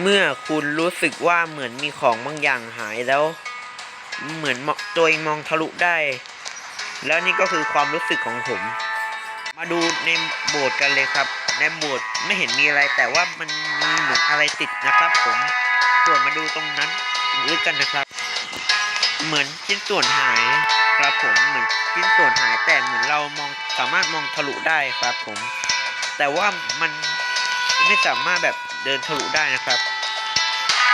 เมื่อคุณรู้สึกว่าเหมือนมีของบางอย่างหายแล้ว เหมือนมองตัวเองมองทะลุได้ แล้วนี่ก็คือความรู้สึกของผม มาดูในโบสถ์กันเลยครับ ในโบสถ์ไม่เห็นมีอะไรแต่ว่ามันมีเหมือนอะไรติดนะครับ ผมส่วนมาดูตรงนั้นลึกกันนะครับ เหมือนชิ้นส่วนหายครับผมเหมือนชิ้นส่วนหายแต่เหมือนเรามองสามารถมองทะลุได้ครับผม แต่ว่ามันไม่สามารถแบบ เดินทะลุได้นะครับ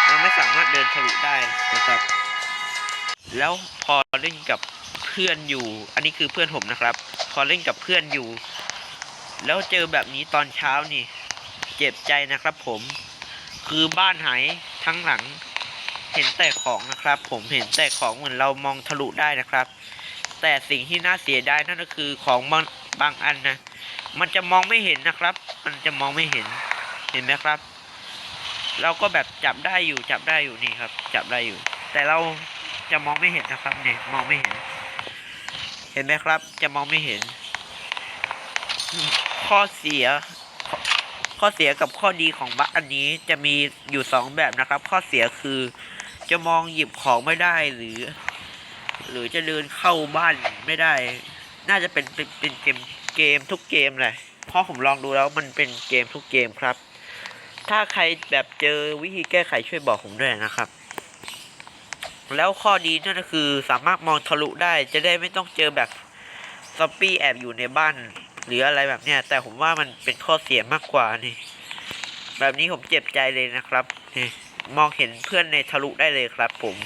เราไม่สามารถเดินทะลุได้นะครับ แล้วพอเล่นกับเพื่อนอยู่ อันนี้คือเพื่อนผมนะครับ พอเล่นกับเพื่อนอยู่ แล้วเจอแบบนี้ตอนเช้านี่ เจ็บใจนะครับ ผม คือบ้านหายทั้งหลัง เห็นแต่ของนะครับ ผมเห็นแต่ของเหมือนเรามองทะลุได้นะครับ แต่สิ่งที่น่าเสียดายนั่นก็คือของบางบางอันนะมันจะมองไม่เห็นนะครับ มันจะมองไม่เห็น เห็นไหมครับ เราก็แบบจับได้อยู่จับได้อยู่นี่ครับ จับได้อยู่ แต่เราจะมองไม่เห็นนะครับเนี่ยมองไม่เห็น เห็นไหมครับ จะมองไม่เห็น ข้อเสียข้อข้อเสียกับข้อดีของบัคอันนี้จะมีอยู่สองแบบนะครับ ข้อเสียคือจะมองหยิบของไม่ได้หรือ หรือจะเดินเข้าบ้านไม่ได้ น่าจะเป็นเป็นเป็นเกมเกมทุกเกมเลยเพราะผมลองดูแล้วมันเป็นเกมทุกเกมครับ ถ้าใครแบบเจอวิธีแก้ไขช่วยบอกผมด้วยนะครับ แล้วข้อดีนั่นก็คือสามารถมองทะลุได้จะได้ไม่ต้องเจอแบบซอมบี้แอบอยู่ในบ้าน หรืออะไรแบบเนี้ยแต่ผมว่ามันเป็นข้อเสียมากกว่านี่ แบบนี้ผมเจ็บใจเลยนะครับนี่มองเห็นเพื่อนในทะลุได้เลยครับผม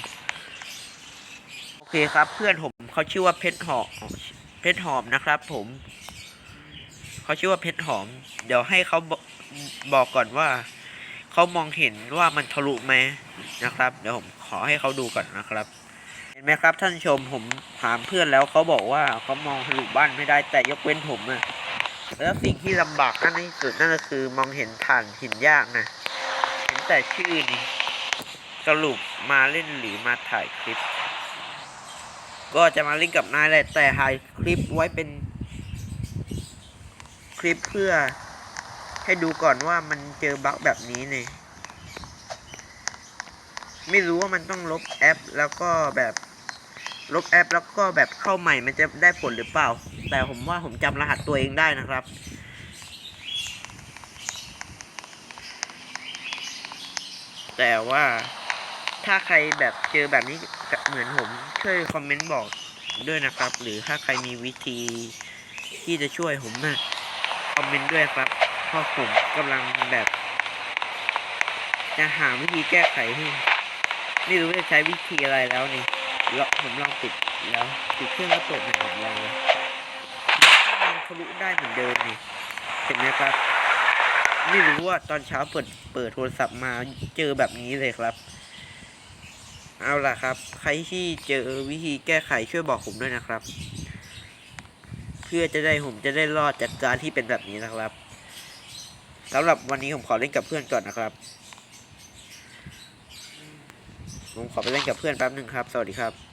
โอเคครับ เพื่อนผมเขาชื่อว่าเพชรหอมเพชรหอมนะครับ ผมเขาชื่อว่าเพชรหอม เดี๋ยวให้เขาบบอกก่อนว่า เขามองเห็นว่ามันทะลุไหมนะครับ เดี๋ยวผมขอให้เขาดูก่อนนะครับ เห็นไหมครับท่านชมผมถามเพื่อนแล้วเขาบอกว่าเขามองทะลุบ้านไม่ได้แต่ยกเว้นผมอะแล้วสิ่งที่ลำบากนั่นที่สุดนั่นก็คือมองเห็นฐานหินยากนะเห็นแต่ชื่อนี่สรุปมาเล่นหรือมาถ่ายคลิป ก็จะมาเล่นกับนายแหละแต่ถ่ายคลิปไว้เป็นคลิปเพื่อ ให้ดูก่อนว่ามันเจอบั๊กแบบนี้เนี่ยไม่รู้ว่ามันต้องลบแอป แล้วก็แบบลบแอป แล้วก็แบบเข้าใหม่มันจะได้ผลหรือเปล่า แต่ผมว่าผมจำรหัสตัวเองได้นะครับ แต่ว่าถ้าใครแบบเจอแบบนี้เหมือนผมช่วยคอมเมนต์บอกด้วยนะครับ หรือถ้าใครมีวิธีที่จะช่วยผมนะคอมเมนต์ด้วยครับ ราะผมกำลังแบบ จะหาวิธีแก้ไขให้ไม่รู้จะใช้วิธีอะไรแล้วนี่แล้วผมลองปิดแล้วปิดเครื่องแล้วเปิดใหม่ผมลองเลยมันทะลุได้เหมือนเดิมนี่เห็นไหมครับ ไม่รู้ว่าตอนเช้าเปิดเปิดโทรศัพท์มาเจอแบบนี้เลยครับ เอาล่ะครับ ใครที่เจอวิธีแก้ไขช่วยบอกผมด้วยนะครับ เพื่อจะได้ผมจะได้รอดจากการที่เป็นแบบนี้นะครับ สำหรับวันนี้ผมขอเล่นกับเพื่อนก่อนนะครับ ผมขอไปเล่นกับเพื่อนแป๊บหนึ่งครับ สวัสดีครับ